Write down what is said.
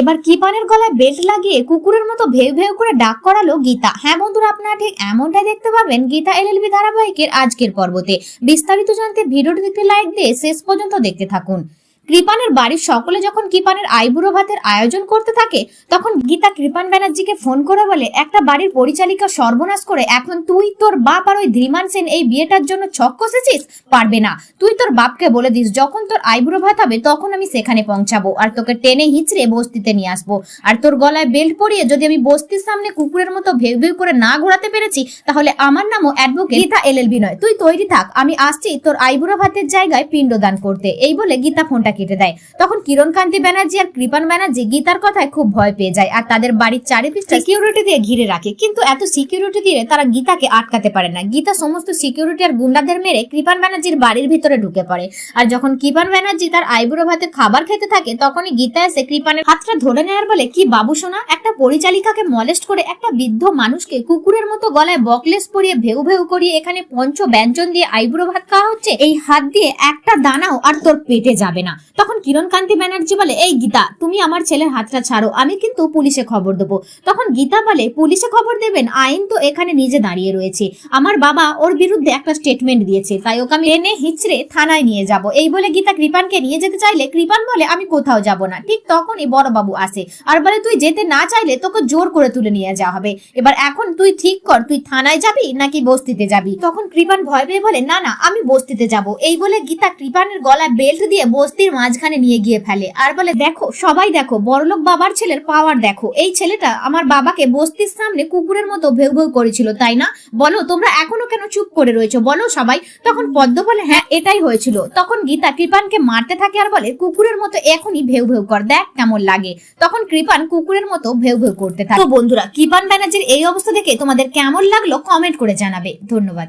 এবার কিপানের গলায় বেল্ট লাগিয়ে কুকুরের মতো ভেউ ভেউ করে ডাক করালো গীতা। হ্যাঁ বন্ধুরা, আপনারা ঠিক এমনটাই দেখতে পাবেন গীতা এলএলবি ধারাবাহিকের আজকের পর্বতে। বিস্তারিত জানতে ভিডিওটি দেখতে লাইক দিয়ে শেষ পর্যন্ত দেখতে থাকুন। কৃপানের বাড়ির সকলে যখন কৃপানের আইবুড়ো ভাতের আয়োজন করতে থাকে, তখন গীতা কৃপান ব্যানার্জিকে ফোন করে বলে, একটা বাড়ির পরিচালিকা সর্বনাশ করে এখন তুই তোর বাপ আর ওই ধীমান সেন এই বিয়েটার জন্য ছক কষেছিস? পারবে না। তুই তোর বাপকে বলে দিস, যখন তোর আইবুড়ো ভাত হবে তখন আমি সেখানে পৌঁছাবো আর তোকে টেনে হিচড়ে বস্তিতে নিয়ে আসব। আর তোর গলায় বেল্ট পরিয়ে যদি আমি বস্তির সামনে কুকুরের মতো ভেউ ভেউ করে না ঘোরাতে পেরেছি, তাহলে আমার নামও অ্যাডভোকেট গীতা এলএলবি নয়। তুই তৈরি থাক, আমি আসছি তোর আইবুড়ো ভাতের জায়গায় পিণ্ডদান করতে। এই বলে গীতা ফোনটা কেটে দেয়। তখন কিরণ কান্তি ব্যানার্জি আর কৃপান ব্যানার্জি গীতার কথায় খুব ভয় পেয়ে যায় আর তাদের বাড়ির চারিপিঠটা সিকিউরিটি দিয়ে ঘিরে রাখে। কিন্তু এত সিকিউরিটি দিয়ে তারা গীতাকে আটকাতে পারে না। গীতা সমস্ত সিকিউরিটি আর গুন্ডাদের মেরে কৃপান ব্যানার্জির বাড়ির ভিতরে ঢুকে পড়ে। আর যখন কৃপান ব্যানার্জি তার আইবুড়ো ভাতে খাবার খেতে থাকে, তখনই গীতা এসে কৃপানের হাতটা ধরে নেয়ার বলে, কি বাবু সোনা, একটা পরিচালিকাকে মলেস্ট করে একটা বৃদ্ধ মানুষকে কুকুরের মতো গলায় বকলেস পরিয়ে ভেউ ভেউ করিয়ে এখানে পঞ্চ ব্যঞ্জন দিয়ে আইবুড়ো ভাত খাওয়া হচ্ছে? এই হাত দিয়ে একটা দানাও আর তোর পেটে যাবে না। তখন কিরণ কান্তি ব্যানার্জি বলে, এই গীতা, তুমি আমার ছেলের হাতটা ছাড়ো, আমি কিন্তু পুলিশে খবর দেবো। তখন গীতা বলে, পুলিশে খবর দেবেন? আইন তো এখানে নিজে দাঁড়িয়ে রয়েছে। আমার বাবা ওর বিরুদ্ধে একটা স্টেটমেন্ট দিয়েছে, তাই ওকে আমি এনে হিচড়ে থানায় নিয়ে যাব। এই বলে গীতা কৃপানকে নিয়ে যেতে চাইলে কৃপান বলে, আমি কোথাও যাব না। ঠিক তখনই বড় বাবু আসে। আর বলে, তুই যেতে না চাইলে তোকে জোর করে তুলে নিয়ে যাওয়া হবে। এবার এখন তুই ঠিক কর, তুই থানায় যাবি নাকি বস্তিতে যাবি? তখন কৃপান ভয় পেয়ে বলে, না না, আমি বস্তিতে যাব। এই বলে গীতা কৃপানের গলায় বেল্ট দিয়ে বস্তির মাঝখানে নিয়ে গিয়ে ফেলে। আর বলে, দেখো, সবাই দেখো, বড়লোক বাবার ছেলের পাওয়ার দেখো। এই ছেলেটা আমার বাবাকে বস্তির সামনে কুকুরের মতো ভেউ ভেউ করেছিল, তাই না? বলো, তোমরা এখনও কেন চুপ করে রয়েছো? বলো সবাই। তখন পদ্ম বলে হ্যাঁ এটাই হয়েছিল। তখন গীতা কৃপানকে মারতে থাকে আর বলে, কুকুরের মতো এখনই ভেউ ভেউ কর, দেখ কেমন লাগে। তখন কৃপান কুকুরের মতো ভেউ ভেউ করতে থাকে। বন্ধুরা, কৃপান ব্যানার্জির এই অবস্থা দেখে তোমাদের কেমন লাগল কমেন্ট করে জানাবে। ধন্যবাদ।